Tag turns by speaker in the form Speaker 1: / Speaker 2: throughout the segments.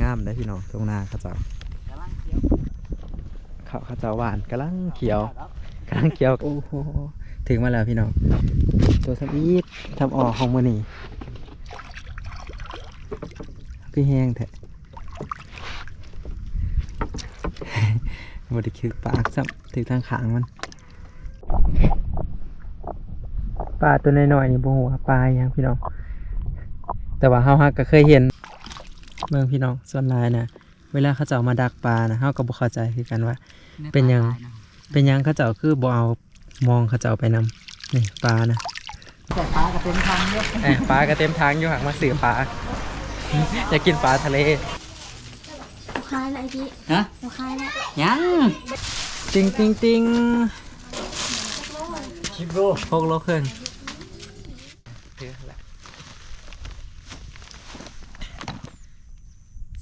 Speaker 1: งามได้พี่น้องตรงหน้าเขาเจ้า
Speaker 2: กำลังเขียว
Speaker 1: เขาเขาเจ้าหวานกำลังเขียวกำลังเขียวโอ้โหถึงมาแล้วพี่น้องตัวสวีททำออกของมือนี่พี่แห้งแท้บไดิคือปากซ้ำถือทางขางมันปลาตัวน้อยๆนี่บ่ฮู้ว่าปลาอหยังพี่น้อง แต่ว่าเฮาฮักก็เคยเห็น เมืองพี่น้องส่วนหลายนะเวลาเขาเจ้ามาดักปลานะเฮาก็บ่เข้าใจคือกันว่า เป็นหยังเป็นหยังเขาเจ้าคือบ่เอามองเขาเจ้าไปนำนี่ปลานะ
Speaker 2: แต่ปลาก็เป็นทางเยอะ
Speaker 1: เอ้ยปลาก็เต็มทางอยู่หักมาสื่อปลาอยากกินปลาทะเล
Speaker 3: เราคายแล้วไอ้พี่
Speaker 2: ฮะ
Speaker 3: เราคายแล้ว
Speaker 2: ยัง
Speaker 1: ติงติงติง
Speaker 2: ชิบโร
Speaker 1: หกโลครึ่งถือแหละ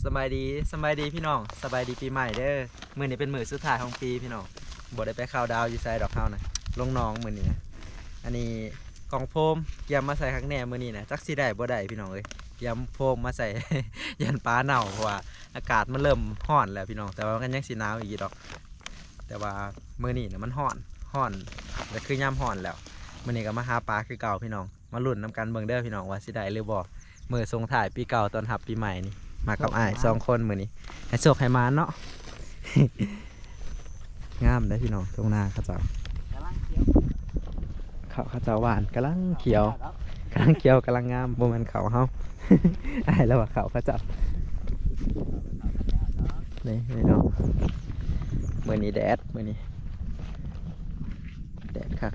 Speaker 1: ส บายดีสบายดีพี่น้องสบายดีปีใหม่เด้อมื้อนี้เป็นมื้อสุดท้ายของปีพี่น้องบ่ได้ไปข่าวดาวอยู่ไสดอกเฮานะลงน้องมื้อนี้นะอันนี้กล่องโฟมเตรียมมาใส่ข้างแหน่มื้อนี้นะจักสิได้บ่ได้พี่น้องเอ้ยเตรียมโฟมมาใส่ ยันปลาเน่าเพราะว่าอากาศมันเริ่มร้อนแล้วพี่น้องแต่ว่ามันยังสิหนาวอีกดอก แต่ว่ามื้อนี้นะมันร้อนร้อนก็คือยามร้อนแล้วมื่อนี้ก็มาหาปลาคือเก่าพี่น้องมาลุ้นนำกันเบิ่งเด้อพี่น้องว่าสิได้หรือบ่มือส่งถ่ายปีเก่าตอนรับปีใหม่นี่ มากับอ้ายสองคนมื้อนี้ให้โชคให้มาเนาะงามได้อพี่น้องตรงหน้าเขาเจ้ากำ
Speaker 2: ลังเขียว
Speaker 1: เขาเขาเจ้าหวานกำลังเขียวกำลังเขียวกำลังงามบ่แม่นเขาเฮาอ้ายแล้วว่าเขาเขาเจ้านี่พี่น้องมื้อนี้แดดมื้อนี้แดดคัก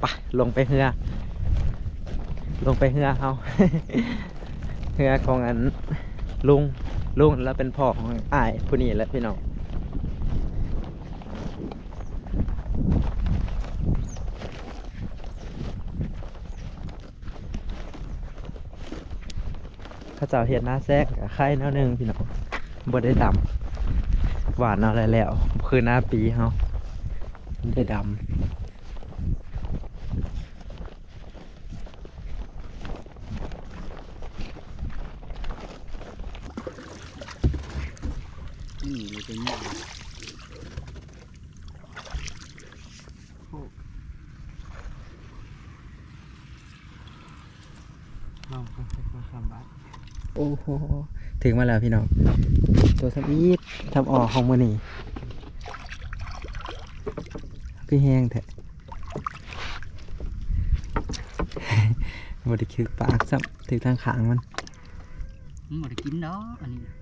Speaker 1: ไปลงไปเฮือ ลงไปเฮือเฮาเฮือของอัน ลุงลุงแล้วเป็นพ่อของอ้ายผู้นี้และพี่น้องข้าเจ้าเห็ดหน้าแซกไข่แนวหนึ่งพี่น้องบ่ได้ดำหวานเอาอะไรแล้ว คือหน้าปีเฮาได้ด
Speaker 2: นี่ เลยเป็นอย่างำ
Speaker 1: ลองมาคำบัดโอ้โห ถึงมาแล้วพี่น้อง ตัวสวีททำออกของมือนี่พี่แห้งแท้บไดิคือปากซ้ำถือทางขางมัน
Speaker 2: มันบ่ได้กินดอกอันนี้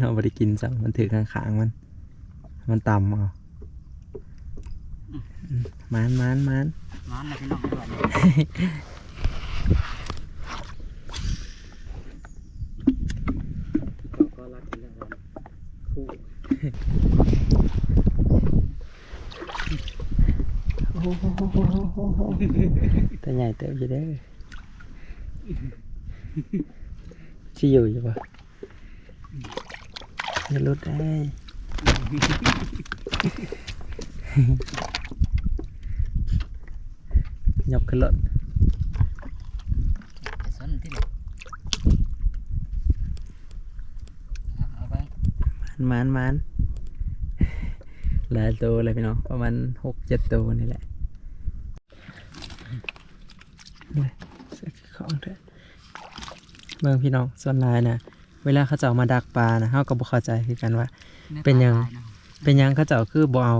Speaker 1: เอาบไดิกินซ้ำมันถือทางขางมัน มันต่ำเอาอืมมานมานมาน
Speaker 2: ร้านนะพี่น้องด้วยก็รักกันแล้วกันคู่
Speaker 1: โอ้โหแต่ใหญ่เติบอยู่เด้อชิอยู่อยู่ปะ อย่าลุดได้ยกขึ้นรถ
Speaker 2: สนที่นี่เอาไป
Speaker 1: มานมานหลายตัวเลยพี่น้องประมาณหกเจ็ดตัวนี่แหละเว้ยเสียของเถอะเมืองพี่น้องส่วนหลายนะ เวลาเขาเจ้ามาดักปลานะเขาก็บ่เข้าใจคือกันว่า เป็นหยัง เป็นหยังเขาเจ้าคือบ่เอา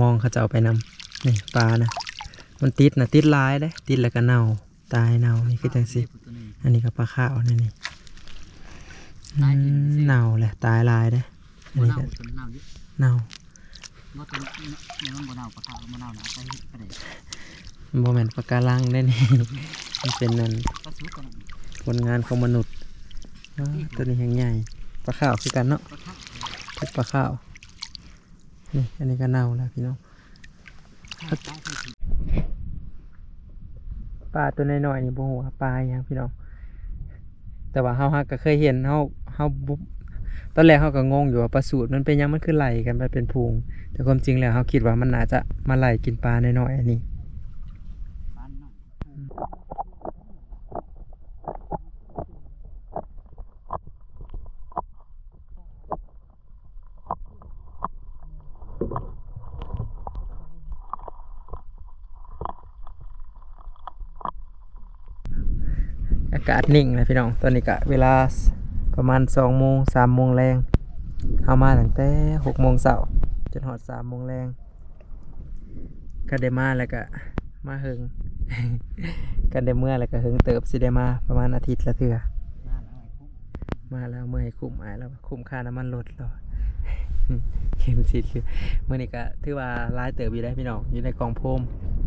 Speaker 1: มองเขาเจ้าไปนำนี่ปลานะมันติดนะติดหลายเด้ติดแล้วก็เน่าตายเน่านี่คือจังสิอันนี้ก็ปลาขาวนี่นี่อืมเน่าแหละตายหลายเด้อัน
Speaker 2: บ่
Speaker 1: นี้
Speaker 2: เน่า
Speaker 1: ก็
Speaker 2: จนเน่าเยอะ
Speaker 1: เน่า
Speaker 2: บ่จนเนี่ยมันบ่เน่าปลาขาวบ่เน่านะไปไปเด็ด
Speaker 1: โมเมนต์ปะการังได้นี่มันเป็นนั่น
Speaker 2: ก็ซื้อกัน
Speaker 1: ผลงานของมนุษย์ อ้าวตัวนี้ยังใหญ่ปลาข้าวคือกันเนาะ
Speaker 2: ปลาขาว
Speaker 1: เป็นปลาขาวนี่อันนี้ก็เน่าแล้วพี่น้อง
Speaker 2: ปลาขาวคือ
Speaker 1: ปลาตัวน้อยๆนี่บ่ฮู้ว่าปลาอหยังพี่น้อง แต่ว่าเฮาฮักก็เคยเห็นเฮาเฮาบ่ตอนแรกเฮาก็งงอยู่ว่าปลาสูตรมันเป็นหยังมันคือไหลกันไปเป็นพุงแต่ความจริงแล้วเฮาคิดว่ามันน่าจะมาไหลกินปลาน้อยๆอันนี้
Speaker 2: บ้านน้อง
Speaker 1: อากาศนิ่งเลยพี่น้อง ตอนนี้กะเวลาประมาณสองโมงสามโมงแรงเข้ามาตั้งแต่หกโมงเช้าจนหอดสามโมงแรงก็ได้มาแล้วก็มาเฮงกันได้เมื่อแล้วก็เฮงเติบสิได้มาประมาณอาทิตย์ละเทื่อมาแล้วเมื่อให้คุ้มอายแล้วคุ้มค่าน้ำมันรถแล้วเข็มสิคือเมื่อนี้ก็ถือว่าร้ายเติบอยู่ได้พี่น้องอยู่ในกองโฟม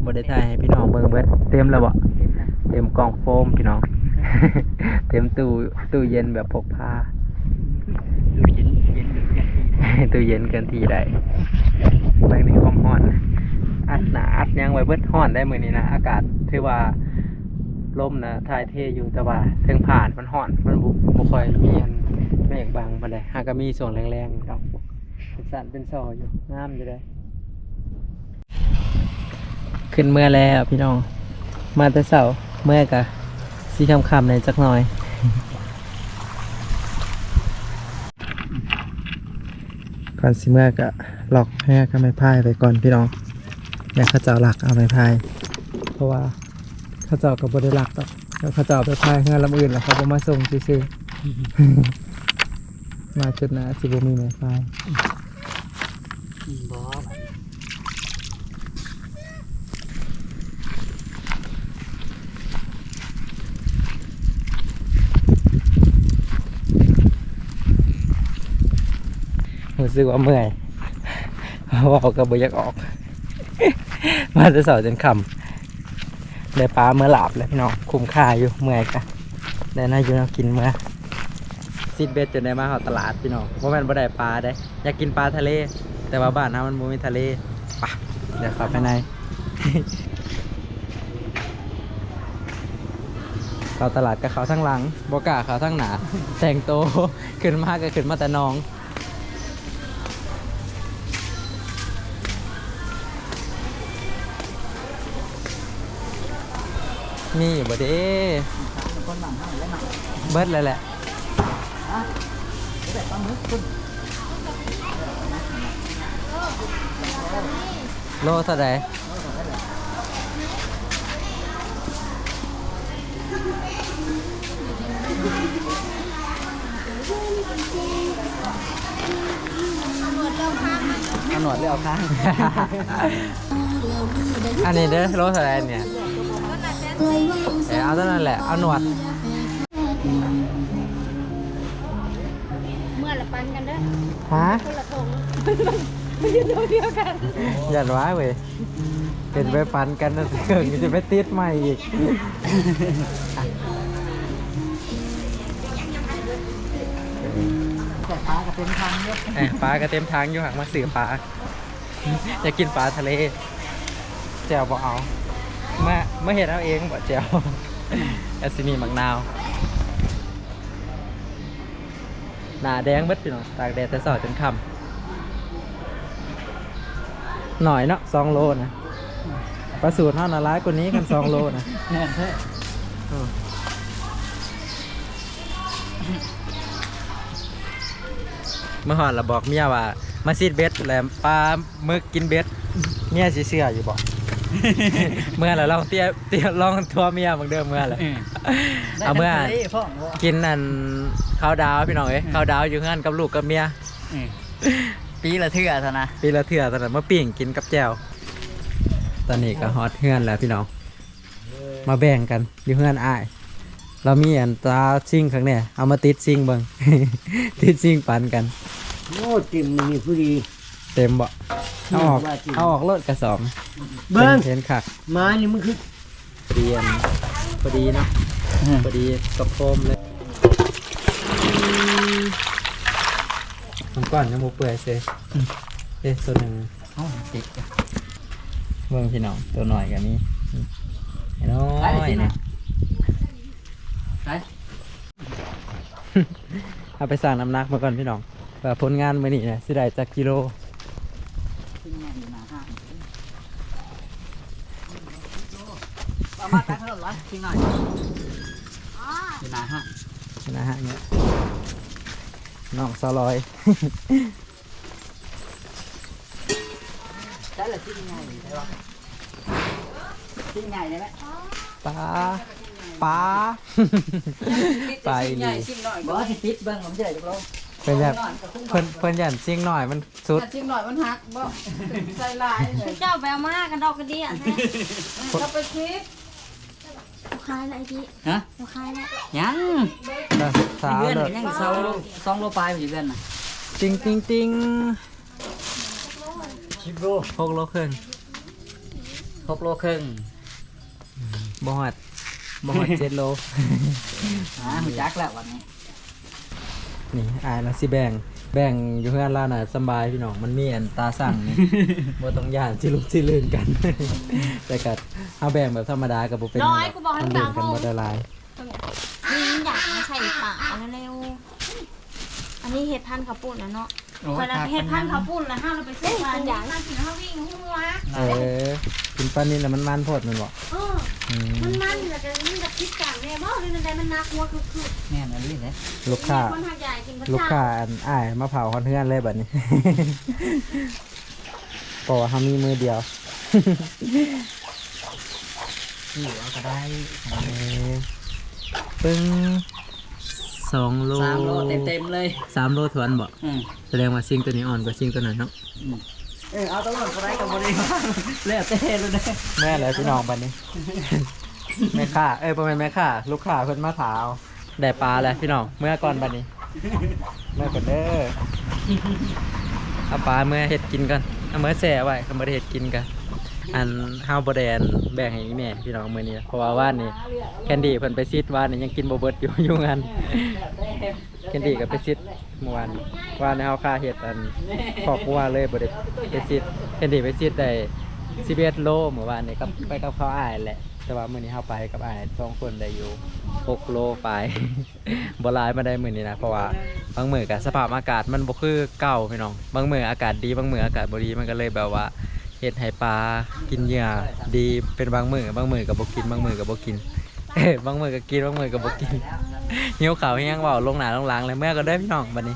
Speaker 1: บไดถ่ายให้พี่น้องเบิ่งเบิดเต็มแล้วบ่เต็มกองโฟมพี่น้อง เต็มตู้ตู้เย็นแบบพกพา
Speaker 2: ดูเย็นเย็นเย็น
Speaker 1: ตู้เย็นเกันทีได้เบิ่งในความร้อนนะอัดหนาอัดหยังไว้เบิดร้อนได้มื้อนี้นะอากาศถือว่าลมนะถ่ายเทอยู่แต่ว่าเทิงผ่านมันร้อน มันบ่บ่ค่อยมีอันเมฆบังปานใดหากก็มีส่วนแรงๆดอกเป็นสันเป็นซออยู่งามอยู่ได้ขึ้นเมื่อแล้วพี่น้อง มาแต่เสาเมื่อกะ สีคำคำๆในอยจักหน่อย ก่อนสิเมื่อกะหลอกให้ก็ไม่พายไปก่อนพี่น้องอยากเขาเจ้าหลักเอาไปพาย เพราะว่าเขาเจ้ากับบริหลักดอกแล้วเขาเจ้าเอาไปพายเงื่อนลำอื่นแล้วเขาบ่มาส่งซื่อๆมาจุดหนะสิบมีไม้พาย
Speaker 2: บอ
Speaker 1: รู้สึกว่าเมื่อยเพราะว่าก็บ่อยากออก มาจะเสาร์จนคำได้ปลาเมื่อหลับเลยพี่น้องคุ้มค่าอยู่เมื่อยกะได้น่าอยู่แนวกินเมื่อซิดเบ็ดจนได้มาเข้าตลาดพี่น้องว่าแม่นบ่ได้ปลาได้ อยากกินปลาทะเล แต่ว่าบ้านเฮามันบ่มีทะเลไปะเดี๋ยวเข้าไปในเข้าตลาดกับเขาทั้งหลังบ่กล้าเขาทั้งหนาแต่งโตขึ้นมาก็ขึ้นมาแต่น้อง นี่อยู่บ่เด้
Speaker 2: คนหลังให้แล้วหนัก
Speaker 1: เบิดเลยแหละ
Speaker 2: แต่ปลาหมึกคุณ
Speaker 1: โลเท่าไหร่เอาหนวดเลือกข้างอันนี้เด้อโลเท่าไหร่เนี่ย เออเอาเท่านั้นแหละ เอาหนวด
Speaker 3: เมื่อละปันกันเด้อ
Speaker 1: ฮะ
Speaker 3: คนละทง
Speaker 1: อย่าร้ายเว้ยเป็นไปปันกันนะเกิดจะไปติดใหม่อีก
Speaker 2: แต่ปลากระเต็มทางเยอะ
Speaker 1: เอ้ยปลาก็เต็มทางอยู่หักมาสื่อปลาอยากกินปลาทะเลแจ่วบอกเอาเมื่อเมื่อเห็นเอาเองบอกแจ่วแอสซิมีมักนาว หนาแดงเบิดพี่น้องตากแดดแต่สอดจนค่ำหน่อยเนาะสองโลนะปลาสูตรเท่านาร้ายกว่านี้กันสองโลนะ
Speaker 2: แน่นแท้
Speaker 1: เมื่อหอนเราบอกเมียว่า มาซีดเบ็ดแหลมปลาหมึกกินเบ็ดเมียสิเชื่ออยู่บอก เมื่อเราลองเตี้ยเตี้ยลองทัวเมียบางเดิมเมื่อแหละเอาเมื่อ
Speaker 2: ได้พ่อบ่
Speaker 1: กินอันข้าวดาวพี่น้องเอ้ยข้าวดาวอยู่เงื่อนกับลูกกับเมีย
Speaker 2: ปีละเทื่อเท่านะ
Speaker 1: ปีละเถื่อตอนนั้นมาปิ่งกินกับแจ่วตอนนี้ก็ฮอตเฮือนแล้วพี่น้องมาแบ่งกันอยู่เฮือนอ้ายเรามีอันตาซิ่งข้างเนี่ยเอามาติดซิ่งเบิ่งติดซิ่งปันกัน
Speaker 2: โอ้ติมนี่ผู้ดี
Speaker 1: เต็มบ่เอาออก
Speaker 2: ว่าจริง
Speaker 1: เอาออกรถกระสอบ
Speaker 2: เบิ้ง
Speaker 1: เห็นคัก
Speaker 2: ไม้นี่มันคือ
Speaker 1: พอดีอันพอดีเนาะพอดีกับโฟมเลยมันก่อนยังบ่เปื่อยเซ่เอ๊ะตัวหนึ่ง
Speaker 2: เอ้าติด
Speaker 1: เบิ่งพี่น้องตัวหน่อยกันนี่ไอ้น้อยเนี่ย
Speaker 2: ไป
Speaker 1: เอาไปสั่งน้ำหนักมาก่อนพี่น้องแบบผลงานมื้อนี้นะสิได้จักกิโล
Speaker 2: เอามาตั้งเขาหรอจริงหน่อยอยู่ไหนฮะ
Speaker 1: นะฮะเนี่ยน้องซอลอย
Speaker 2: ใช่ละชิ้นใหญ่ใช่ปะชิ้นใหญ่ได้ไหม
Speaker 1: ปลาปลาปลาอีหลี
Speaker 2: บอกว่าสิปิดเบิ้งผมจะได้จะลง
Speaker 1: เพิ่นแบบเพิ่นเพิ่นยันเสียงหน่อยมันสุด
Speaker 4: จิ้มหน่อยมันหักบ่ใจลายเลย
Speaker 3: เจ้าไปเอามากันดอกกระเดียแท้
Speaker 4: เขาไปคิด
Speaker 3: ลูกค้าละไอ้ที่
Speaker 2: ฮะ
Speaker 3: ลูกค้าละ
Speaker 2: ยัง
Speaker 1: แล้วสาว
Speaker 2: เพื่อน
Speaker 1: เลย
Speaker 2: ยังสองโลสองโลปลายอยู่เพื่อนน่ะ
Speaker 1: ติงติงติง
Speaker 2: ชิบโล
Speaker 1: หกโลครึ่ง
Speaker 2: หกโลครึ่ง
Speaker 1: บ่ฮอดบ่ฮอดเจ็ดโล
Speaker 2: อ่าหูจักแล้ววันนี้
Speaker 1: นี่อายละสิแบ่งแบ่งอยู่เพื่อนล่าน่ะสำบายพี่น้องมันมีอันตาสั่งนี่ บ่ต้องย่านสิลุกสิลื่นกัน แต่ก็เอาแบ่งแบบธรรมดากับบ่เป็นหยังดมันเดินกันบ่ได้หลาย
Speaker 3: นี่อยากมาใส่ปากเอาเร็วๆอันนี้เห็ดพันธุ์ข้าวปุ้นนะเนาะ
Speaker 2: โอ้
Speaker 3: เวลาเห็ดพันธุ์ข้าวปุ้นแล้วห้าเราไปซื้อมาอย่างห้ากินห้าวิ่งหัว
Speaker 1: เออ กินปลานิลแล้วมันมันโพดแมันบ่
Speaker 3: เออ
Speaker 1: อืม
Speaker 3: มันมันแล้วก็มันกับพิษกลางแน่บ่เลยนั่นใดมันนักหัวคือคือ
Speaker 2: แม่นอันนี้เลย
Speaker 1: ลูกค้า
Speaker 3: คนหักใหญ่กินประ
Speaker 1: ลูก
Speaker 3: จำ
Speaker 1: ค้าอันอ้ายมาเผาคอนเทือนเลยบัดนี้เพราะว่าเขามีมือเดียว
Speaker 2: นี่เอาก็ได้
Speaker 1: เออปึ้งสองโล
Speaker 2: สามโลเต็มเต็มๆเลย
Speaker 1: สามโลทวนบ่
Speaker 2: อืม
Speaker 1: แสดงว่าซิงตัวนี้อ่อนกว่าซิงตัวนั้นเนาะ
Speaker 2: เออเอาตัวนั้นก็ได้กับบริวารแล้วแต่เลย
Speaker 1: แม่เลยพี่น้องบัดนี้ แม่ค้าเอ้ยประมาณแม่ค้าลูกค้าเพิ่นมาถาวได้ปลาแล้วพี่น้องเมื่อก่อนบัดนี้เมื่อก่อนเด้อเอาปลาเมื่อเห็ดกินกันเอาเมื่อแส่ไว้ก็บ่ได้เห็ดกินกัน อันเฮาบ่ได้อันแบ่งให้อีแม่พี่น้องมื้อนี้เพราะว่าว่านนี้แคนดี้เพิ่นไปซิดว่านนี้ยังกินบ่เบิดอยู่ อยู่งานแคนดี้ก็ไปซิดเมื่อวานว่านนี้เฮาค่าเฮ็ดอันครอบครัวเลยบ่ได้ไปซิดแคนดี้ไปซิดได้11โลเมื่อวานนี้กับไปกับเขาอ้ายแหละ แต่ว่ามื้อนี้เฮาไปกับอ้ายสองคนได้อยู่6โลไปบ่หลายมาได้มื้อนี้นะเพราะว่าบางมื้อก็สภาพอากาศมันบ่คือเก่าพี่น้องบางมื้ออากาศดีบางมื้ออากาศบ่ดีมันก็เลยแบบว่า เห็ดไห่ปลากินเหยื่อดีเป็นบางมือบางมือกับบกินบางมือกับบกินเอ้ยบางมือก็กินบางมือกับบกินหิวขาวเฮียงเบาลงหนาลงหลังเลยเมื่อก็ได้พี่น้องบัดนี้